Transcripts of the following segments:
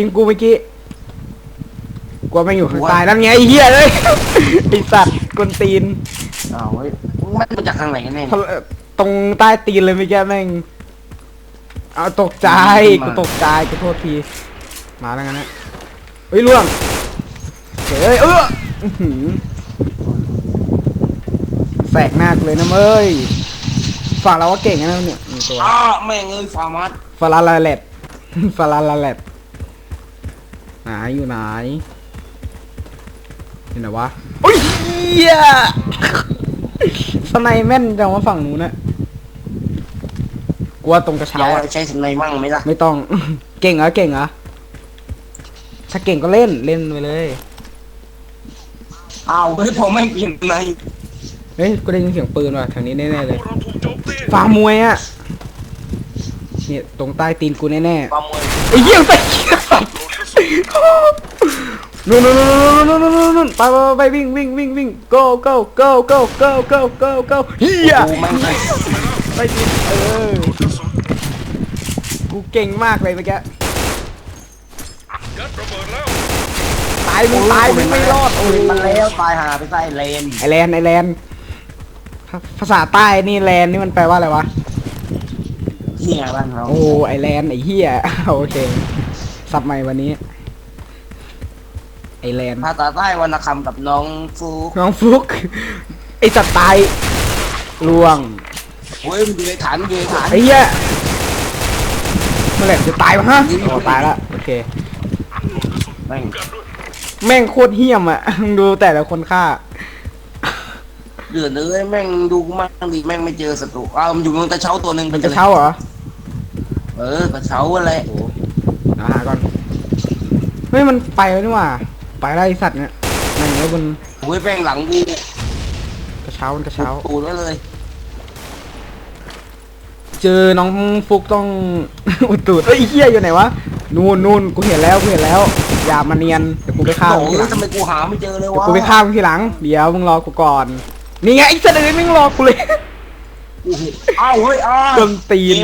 ยิงกูเมื่อกี้กลัวไม่งอยู่ข้างใต้นั่นไงไอ้เหี้ยเลยไอสัตว์กวนตีนอ้าวเฮ้ยมันมาจากทางไหนกันแน่ทะเลตรงใต้ตีนเลยเมื่อกี้แม่งเอาตกใจกูตกใจกูโทษทีมาแล้วกันนะเฮ้ยล่วงเฮ้ยเอออื้อหือแสกหน้ากูเลยนะเม้ยฝั่งเราว่าเก่งนะเนี่ยมีตัว อ้าแม่งเอ้ยฟาร์มัสฟาราลาเลต ฟาราลาเลตไห นอยู่ไหนเห็นไหนวะโอ้ยเหี้ยสไนแม่นจังว่าฝั่งนู้นนะกลัวตรงกระอเช้าย่าอะใช้สไนมั่งไหมล่ะไม่ต้อง เก่งเหรอเก่งเหรอถ้าเก่งก็เล่นเล่นไปเลยอ้าวเฮ้ยพอแม่งเปลี่ยนในเฮ้ยกูได้ยินเสียงปืนว่ะทางนี้แน่ๆเลยเราถูกโจมตีฟาร์มมวยอะเนี่ยตรงใต้ตีนกูแน่ความมวยๆไอ้เหี้ยใต้เหี้ยสัตว์ นู่นนู่นนู่นนู่นนู่นนู่นไปไปไปวิ่งวิ่งวิ่งวิ่ง go go go go go go go go เฮียกูแม่งไปดิเออกูเก่งมากเลยเมื่อกี้ตายมึงตายมึงไม่รอดโอ้ยมันแล้วตายหาไปใส่เลนไอแลนไอแลนภาษาใต้นี่แลนนี่มันแปลว่าอะไรวะเฮียบ้านเราโอ้ไอแลนไอเฮียโอเค สับใหม่วันนี้ ไอแลนด์ภาษาใต้วรรณคำกับน้องฟูน้องฟลุก ไอสัตว์ตายล่วงเฮ้ยมันอยู่ในฐานมันอยู่ในฐานไอ้เหี้ยเมื่อไหร่มันจะตายวะฮะอ๋อตายละโอเค แม่งแม่งโคตรเหี้ยมอะมึงดูแต่ละคนฆ่า เดือดเลยแม่งดูมากดีแม่งไม่เจอศัตรูอ้าวมันอยู่ตรงตะเช้าตัวหนึ่งเป็นกระเช้าเหรอ เออกระเช้าอะไรเดี๋ยว หาก่อนเฮ้ยมันไปแล้วนี่หว่าไปแล้วไอสัตว์เนี่ยนั่งไว้บนโอ้ยแม่งหลังกูกระเช้าบนกระเช้าตูดไว้เลย เจอน้องฟุกต้อง อุดตูดเอ้ยไอ้เหี้ยอยู่ไหนวะนู่นนู่นกูเห็นแล้วกูเห็นแล้ว อย่ามาเนียนเดี๋ยวกูไปฆ่าโอ้มึงทีหลัยงทำไมกูหาไม่เจอเลยวะเดี๋ยวกูไปฆ่ามึงทีหลังเดี๋ยวมึงรอกูก่อนนี่ไงไอ้สัตว์เอ้ยมึงรอกูเลยโอ้โหอ้าวเฮ้ยอ้าวเกินตีน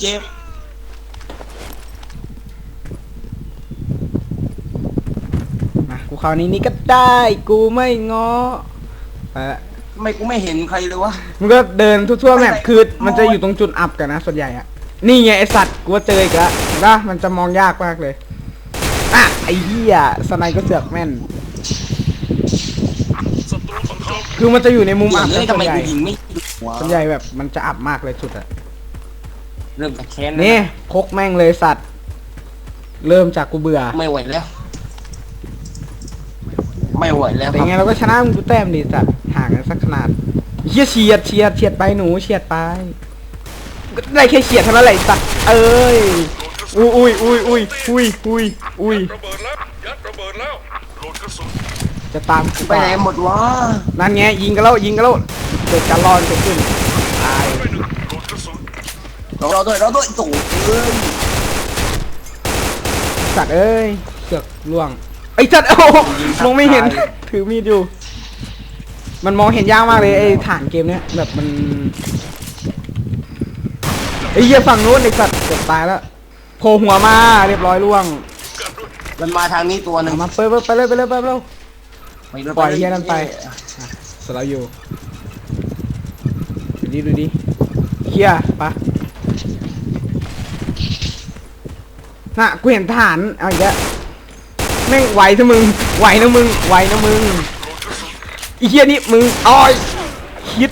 เจ็บมา กูคราวนี้นี่ก็ได้ กูไม่ง้อไปละทำไมกูไม่เห็นใครเลยวะ มันก็เดินทั่วๆแมปคือมันจะอยู่ตรงจุดอับกันนะส่วนใหญ่อะนี่ไงไอสัตว์กูว่าเจออีกแล้วเห็นปะมันจะมองยากมากเลยอะไอ้เหี้ยสไนก็เสือกแม่นศัตรูถูกโจมคือมันจะอยู่ในมุมอับเฮ้นะยทำส่วนไมใหญ่กูยิงไม่หัวส่วนใหญ่แบบมันจะอับมากเลยจุดอะ เริ่มจากแค้นนี่พกแม่งเลยสัตว์ เริ่มจากกูเบื่อ ไม่ไหวแล้ว ไม่ไหวแล้วแต่ครับไงเราก็ชนะมึงกูแต้มดีสัตว์ห่างกันสักขนาดเฮียเฉียดเฉียดเฉียดไปหนูเฉียดไปก็ได้แค่เฉียดเท่านั้นแหละไอ้สัตว์เอ้ยอุ้ยอุ้ยอุ้ยอุ้ยอุ้ยอุ้ยอุ้ยระเบิดแล้วยัดระเบิดแล้วโหลดกระสุนจะตามกูไปไหนหมดวะนั่นไงยิงกันแล้วยิงกันแล้วเกิดการรอนเกิดขึ้นตายไปหนึ่งโหลดกระสุนเราด้วยเราด้วยตู่เอ้ยสัตว์เอ้ยเสือกล่วง ไอ้สัตว์โอ้โหมองไม่เห็น ถือมีดอยู่ มันมองเห็นยากมากเลยไอ้ฐานเกมเนี้ยแบบมันไอ้เหี้ยฝั่งนู้นไอ้สัตว์เกือบตายแล้วโผล่หัวมาเรียบร้อยล่วงมันมาทางนี้ตัวหนึ่งเอามาเปิดไปเลยไปเลยไปเลยไปเลยปล่อยเหี้ยนั่นไปสเราอยู่ดูดิดูดิเฮียปะน่ะกูเห็นทหารเอาอีกแล้ว แม่งไหวนะมึงไหวนะมึงไหวนะมึงไอีเฮียนี่มึงอ้อยคิด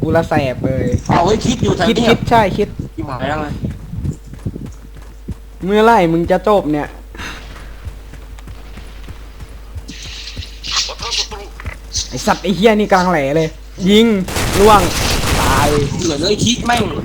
กูละแสบเลยเอาไว้คิดอยู่ทางคิดนี้คิดใช่คิดที่หมายแล้วไงเมื่อไหร่มึงจะจบเนี่ยปะทะศัตรูไอสัตว์ไอเฮียนี่กลางแหล่เลย ยิงล่วงตายเหลือเลยคิดแม่ง